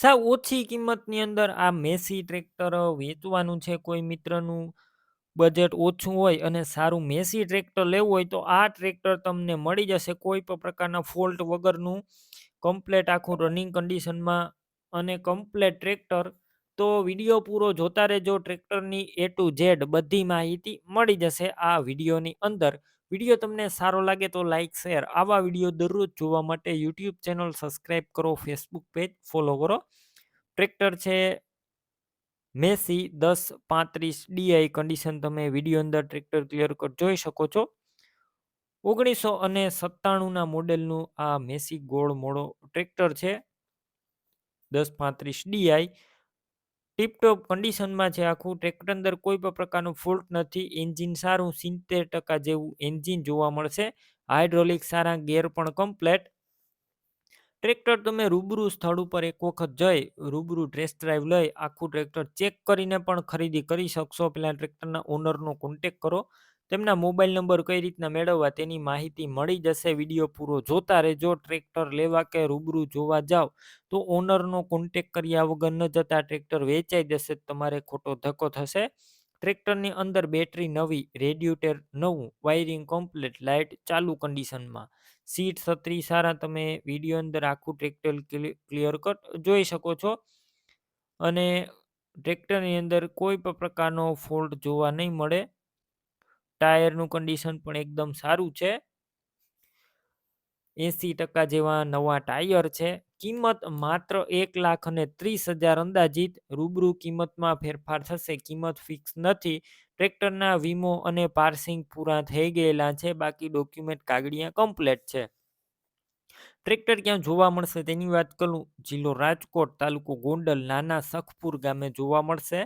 સાવ ઓછી કિંમતની અંદર આ મેસી ટ્રેક્ટર વેચવાનું છે, કોઈ મિત્રનું બજેટ ઓછું હોય અને સારું મેસી ટ્રેક્ટર લેવું હોય તો આ ટ્રેક્ટર તમને મળી જશે કોઈ પણ પ્રકારના ફોલ્ટ વગરનું. કમ્પ્લેટ આખું રનિંગ કન્ડિશનમાં અને કમ્પ્લેટ ટ્રેક્ટર. તો વીડિયો પૂરો જોતા રહેજો, ટ્રેક્ટરની એ ટુ ઝેડ બધી માહિતી મળી જશે આ વિડીયોની અંદર. વીડિયો તમને સારો લાગે તો લાઇક શેર, આવા વીડિયો દરરોજ જોવા માટે યુટ્યુબ ચેનલ સબસ્ક્રાઈબ કરો, ફેસબુક પેજ ફોલો કરો. ટ્રેક્ટર છે મેસી દસ પાંત્રીસ ડીઆઈ કન્ડિશન તમે વીડિયો અંદર ટ્રેક્ટર ક્લિયર કટ જોઈ શકો છો. ઓગણીસો અને સત્તાણુંના મોડેલનું આ મેસી ગોળ મોડો ટ્રેક્ટર છે. દસ પાંત્રીસ ડીઆઈ ટીપટોપ કન્ડિશનમાં છે. આખું ટ્રેક્ટર અંદર કોઈ પણ પ્રકારનું ફોલ્ટ નથી. એન્જિન સારું સિત્તેર ટકા જેવું એન્જિન જોવા મળશે. હાઇડ્રોલિક સારા ગેર પણ કમ્પ્લેટ ટ્રેક્ટર તમે રૂબરૂ સ્થળ ઉપર એક વખત જઈ, રૂબરૂ ટેસ્ટ ડ્રાઈવ લઈ, આખું ટ્રેક્ટર ચેક કરીને પણ ખરીદી કરી શકશો. પહેલાં ટ્રેક્ટરના ઓનરનો કોન્ટેક કરો. તેમના મોબાઈલ નંબર કઈ રીતના મેળવવા તેની માહિતી મળી જશે? વીડિયો પૂરો જોતા રહેજો. ટ્રેક્ટર લેવા કે રૂબરૂ જોવા જાઓ તો ઓનરનો કોન્ટેક કર્યા વગર ન જતા ટ્રેક્ટર વેચાઈ જશે, તમારે ખોટો ધક્કો થશે. ટ્રેક્ટરની અંદર બેટરી નવી, રેડિયુટર નવું, વાયરિંગ કમ્પ્લીટ, લાઇટ ચાલુ કન્ડિશનમાં. સીટ છત્રી સારા, તમે વીડિયો અંદર આખું ટ્રેક્ટર ક્લિયર કટ જોઈ શકો છો. અને ટ્રેક્ટરની અંદર કોઈ પણ પ્રકારનો ફોલ્ટ જોવા નહીં મળે. ટાયરનું કન્ડિશન પણ એકદમ સારું છે. એંસી ટકા જેવા નવા ટાયર છે. કિંમત માત્ર એક લાખ અને ત્રીસ હજાર અંદાજિત. રૂબરૂ કિંમતમાં ફેરફાર થશે. કિંમત ફિક્સ નથી. ટ્રેક્ટરના વીમો અને પાર્સિંગ પૂરા થઈ ગયેલા છે. બાકી ડોક્યુમેન્ટ કાગળિયા કમ્પ્લેટ છે. ટ્રેક્ટર ક્યાં જોવા મળશે તેની વાત કરું? જિલ્લો રાજકોટ તાલુકો ગોંડલ નાના સખપુર ગામે જોવા મળશે.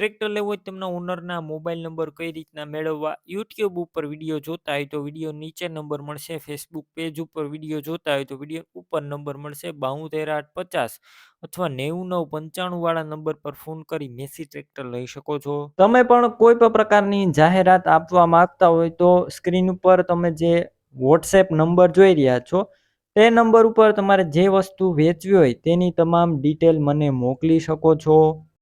ટ્રેક્ટર લેવું હોય તેમના ઓનરના મોબાઈલ નંબર કઈ રીતના મેળવવા? યુટ્યુબ ઉપર વીડિયો જોતા હોય તો વીડિયો નીચે નંબર મળશે. ફેસબુક પેજ ઉપર વીડિયો જોતા હોય તો વીડિયો ઉપર નંબર મળશે. બાઉતેર આઠ પચાસ અથવા નેવું નવ પંચાણું વાળા નંબર પર ફોન કરી મેસી ટ્રેક્ટર લઈ શકો છો. તમે પણ કોઈ પણ પ્રકારની જાહેરાત આપવા માંગતા હોય તો સ્ક્રીન ઉપર તમે જે વોટ્સએપ નંબર જોઈ રહ્યા છો, તે નંબર ઉપર તમારે જે વસ્તુ વેચવી હોય તેની તમામ ડિટેલ મને મોકલી શકો છો.